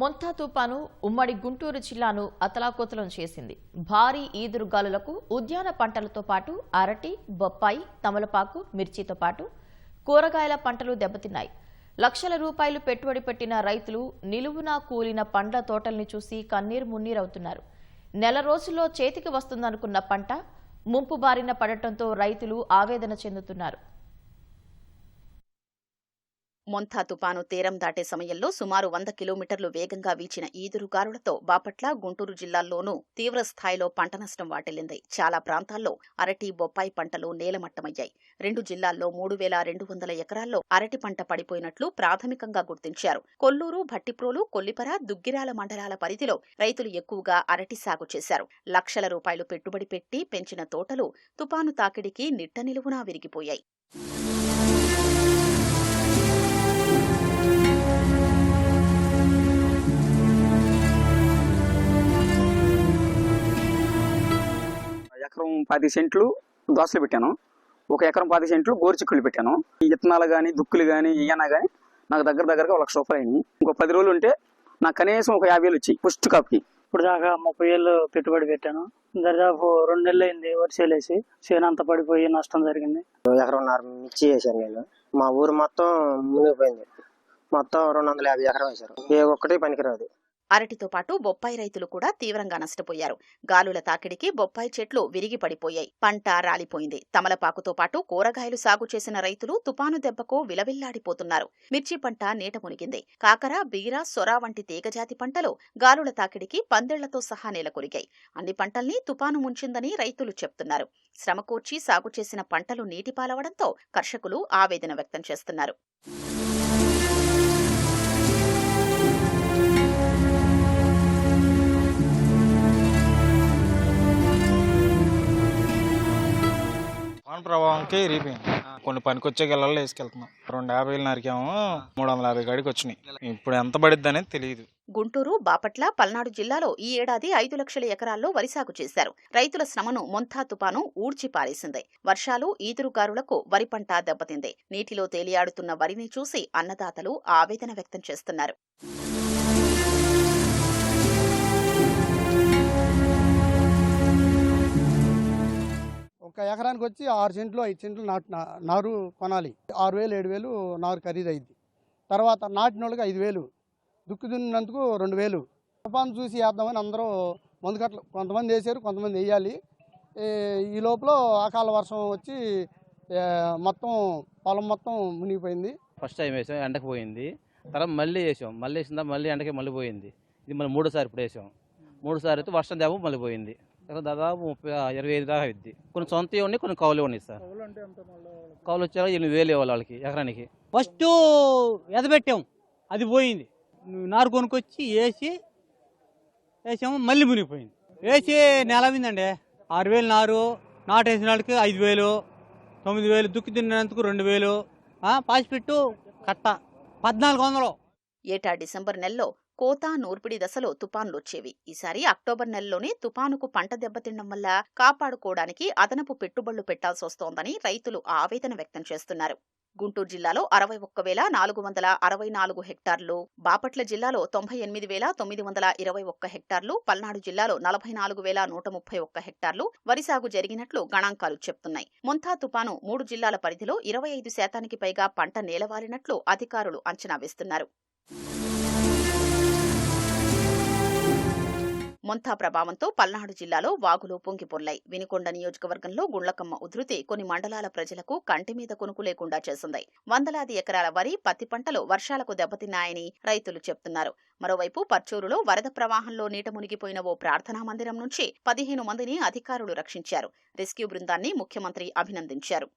మొంతా తుపాను ఉమ్మడి గుంటూరు జిల్లాను అతలాకుతలం చేసింది. భారీ ఈదురుగాలులకు ఉద్యాన పంటలతో పాటు అరటి బొప్పాయి తమలపాకు మిర్చితో పాటు కూరగాయల పంటలు దెబ్బతిన్నాయి. లక్షల రూపాయలు పెట్టుబడి పెట్టిన రైతులు నిలువునా కూలిన పండ్ల తోటల్ని చూసి కన్నీరు మున్నీరవుతున్నారు. నెల రోజుల్లో చేతికి వస్తుందనుకున్న పంట ముంపు బారిన పడటంతో రైతులు ఆవేదన చెందుతున్నారు. మొంతా తుపాను తీరం దాటే సమయంలో సుమారు వంద కిలోమీటర్లు వేగంగా వీచిన ఈదురుగారులతో బాపట్ల గుంటూరు జిల్లాల్లోనూ తీవ్ర స్థాయిలో పంట నష్టం వాటిల్లింది. చాలా ప్రాంతాల్లో అరటి బొప్పాయి పంటలు నేలమట్టమయ్యాయి. రెండు జిల్లాల్లో మూడు వేల రెండు వందల ఎకరాల్లో అరటి పంట పడిపోయినట్లు ప్రాథమికంగా గుర్తించారు. కొల్లూరు భట్టిప్రోలు కొల్లిపర దుగ్గిరాల మండలాల పరిధిలో రైతులు ఎక్కువగా అరటి సాగు చేశారు. లక్షల రూపాయలు పెట్టుబడి పెట్టి పెంచిన తోటలు తుపాను తాకిడికి నిట్ట నిలువునా విరిగిపోయాయి. పది సెంట్లు దోసలు పెట్టాను. ఒక ఎకరం పది సెంట్లు గోరుచిక్కులు పెట్టాను. ఈ విత్తనాలు కానీ దుక్కులు కానీ ఇయ్యనా కానీ నాకు దగ్గర దగ్గరగా ఒక లక్ష రూపాయలు అయినాయి. ఇంకో పది రోజులు ఉంటే నాకు కనీసం ఒక యాభై వేలు వచ్చాయి ఫస్ట్ కాపుకి. ఇప్పుడు దాకా ముప్పై ఏళ్ళు పెట్టుబడి పెట్టాను. దాదాపు రెండు నెలలు అయింది వర్షాలు వేసి. చేను అంతా పడిపోయి నష్టం జరిగింది. ఎకరంన్నర మిర్చి వేసాను నేను. మా ఊరు మొత్తం మునిగిపోయింది. మొత్తం రెండు వందల యాభై ఎకరం వేశారు. ఏ ఒక్కటి పనికిరాదు. అరటితో పాటు బొప్పాయి రైతులు కూడా తీవ్రంగా నష్టపోయారు. గాలుల తాకిడికి బొప్పాయి చెట్లు విరిగి పడిపోయాయి పంట రాలిపోయింది. తమలపాకుతో పాటు కూరగాయలు సాగు చేసిన రైతులు తుపాను దెబ్బకు విలవిల్లాడిపోతున్నారు. మిర్చి పంట నీట మునిగింది. కాకర బీర సొర వంటి తీగజాతి పంటలు గాలుల తాకిడికి పందిళ్ళతో సహా నేలకొరిగాయి అన్ని పంటల్ని తుపాను ముంచిందని రైతులు చెప్తున్నారు. శ్రమకూర్చి సాగు చేసిన పంటలు నీటిపాలవడంతో కర్షకులు ఆవేదన వ్యక్తం చేస్తున్నారు. వాన ప్రభావంకి ఇరిగిపోయింది. కొన్ని పనికొచ్చే గెలల్లో వేసుకెళ్తున్నాం. రెండు యాభైలు నరికాము మూడు వందల యాభై కాడికి వచ్చినాయి ఇప్పుడు ఎంత పడిద్ది అనేది తెలియదు గుంటూరు బాపట్ల పల్నాడు జిల్లాలో ఈ ఏడాది ఐదు లక్షల ఎకరాల్లో వరి సాగు చేశారు. రైతుల శ్రమను మొంతా తుపాను ఊడ్చి పారేసింది. వర్షాలు ఈదురుగారులకు వరి పంట దెబ్బతింది. నీటిలో తేలియాడుతున్న వరిని చూసి అన్నదాతలు ఆవేదన వ్యక్తం చేస్తున్నారు. ఒక ఎకరానికి వచ్చి ఆరు సెంట్లు ఐదు సెంట్లు నాటు నారు కొనాలి. ఆరు వేలు ఏడు వేలు నారు ఖరీదు అయింది తర్వాత నాటిన వాళ్ళకి ఐదు వేలు దుక్కు దున్నినందుకు రెండు వేలు. తుఫాను చూసి వేద్దామని అందరూ మందుకట్లు కొంతమంది వేసారు కొంతమంది వేయాలి. ఈ- లోపల అకాల వర్షం వచ్చి మొత్తం పొలం మొత్తం మునిగిపోయింది. ఫస్ట్ టైం వేసాం ఎండకు పోయింది. తర్వాత మళ్ళీ వేసాం. మళ్ళీ వేసిందా మళ్ళీ ఎండకి మళ్ళీ పోయింది. ఇది మళ్ళీ మూడోసారి ఇప్పుడు వేసాం. మూడోసారి అయితే వర్షం దేవం మళ్ళీ పోయింది. తర్వాత దాదాపు ముప్పై ఇరవై ఐదు దాకా అయింది కొన్ని సొంత ఉన్నాయి కొన్ని కౌలు ఉన్నాయి సార్. కౌలు వచ్చాక ఎనిమిది వేలు ఇవ్వాలి వాళ్ళకి ఎకరానికి. ఫస్ట్ ఎదబెట్టాం అది పోయింది. నారు కొనుక్కొచ్చి వేసి వేసాము మళ్ళీ మునిగిపోయింది. వేసి నెల అయిందండి ఆరు వేలు నారు నాటు వేసిన వాళ్ళకి ఐదు వేలు తొమ్మిది వేలు దుక్కి తిన్నందుకు రెండు వేలు ఆ, పాసిపెట్టు కట్ట పద్నాలుగు వందలు. ఏటా డిసెంబర్ నెలలో కోత నూర్పిడి దశలో తుపాన్లు వచ్చేవి ఈసారి అక్టోబర్ నెలలోనే తుపానుకు పంట దెబ్బతినడం వల్ల కాపాడుకోవడానికి అదనపు పెట్టుబడులు పెట్టాల్సి వస్తోందని రైతులు ఆవేదన వ్యక్తం చేస్తున్నారు. గుంటూరు జిల్లాలో అరవై ఒక్క వేల నాలుగు వందల అరవై నాలుగు హెక్టార్లు బాపట్ల జిల్లాలో తొంభై ఎనిమిది వేల తొమ్మిది వందల ఇరవై ఒక్క హెక్టార్లు పల్నాడు జిల్లాలో నలభై నాలుగు వేల నూట ముప్పై ఒక్క హెక్టార్లు వరి సాగు జరిగినట్లు గణాంకాలు చెప్తున్నాయి. ముంతా తుపాను మూడు జిల్లాల పరిధిలో ఇరవై ఐదు శాతానికి పైగా పంట నేలవాలినట్లు అధికారులు అంచనా వేస్తున్నారు. మొంతా ప్రభావంతో పల్నాడు జిల్లాలో వాగులు పొంగిపొర్లాయి. వినికొండ నియోజకవర్గంలో గుళ్ళకమ్మ ఉధృతి కొన్ని మండలాల ప్రజలకు కంటి మీద కొనుకు లేకుండా చేసింది. వందలాది ఎకరాల వరి పత్తి పంటలు వర్షాలకు దెబ్బతిన్నాయని రైతులు చెప్తున్నారు. మరోవైపు పర్చూరులో వరద ప్రవాహంలో నీట మునిగిపోయిన ఓ ప్రార్థనా మందిరం నుంచి పదిహేను మందిని అధికారులు రక్షించారు. రెస్క్యూ బృందాన్ని ముఖ్యమంత్రి అభినందించారు.